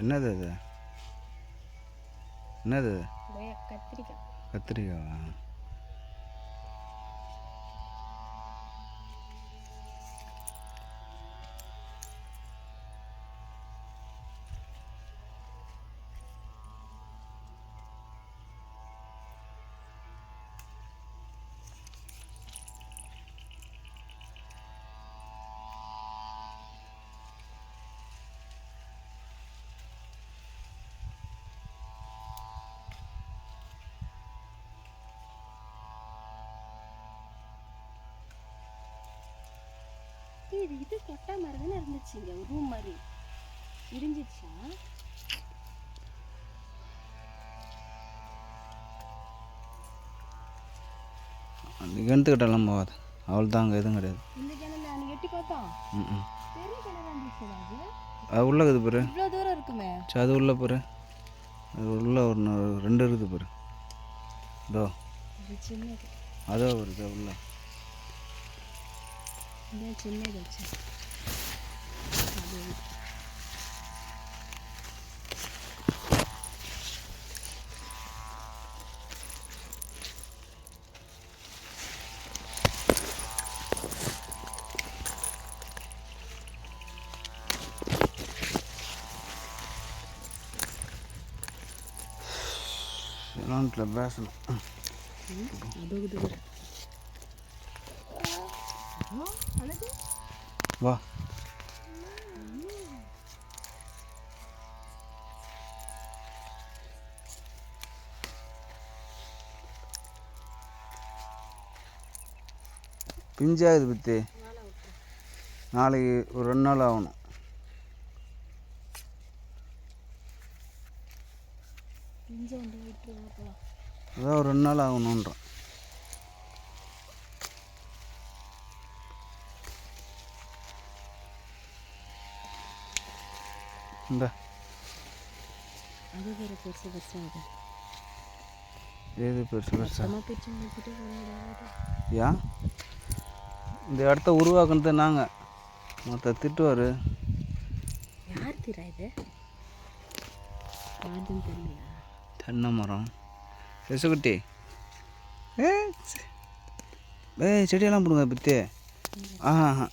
என்னது அது? என்னது கத்திரிக்காய். கத்திரிக்காவா? ஏய், இது இது கொட்டை மாதிரி தானே இருந்துச்சு இங்கே ரூம் மாதிரி. இடிஞ்சிச்சா அந்த கிணத்துக்கிட்டலாம் போகாது. அவள் தான் அங்கே எதுவும் கிடையாது. இந்த கிணறு அன்னைக்கு எட்டி பார்த்தோம் ம் பெரிய கிணறு இருந்துச்சு அது. அது உள்ளே இருக்குது பாரு. இவ்வளோ தூரம் இருக்குமே. சரி அது உள்ளே பாரு. அது உள்ளே ஒரு ரெண்டு இருக்குது பாரு. இதோ. இது சின்னது. அதோ வருது உள்ள. இந்த சின்னது வச்சு அது சிலாண்டில் பேசணும் அது இது ஒரு அழகு வா. பிஞ்சாகுது பத்தி. நாளைக்கு ஒரு ரெண்டு நாள் ஆகணும். அதான் ஒரு ரெண்டு நாள் ஆகணுன்றோம் இந்த. அது வேறு பெருசு பெருசாக ஏது பெருசு பெருசா? நம்ம பிரிச்சு முடிச்சுட்டு போயிடாது ஏன் இந்த இடத்த உருவாக்குனது நாங்கள் மற்ற திட்டுவார். யார் தீரா இது? தென்னை மரம். எசுகுட்டி. ஏ செடியெல்லாம் பிடுங்க ஆஹா ஆஹா.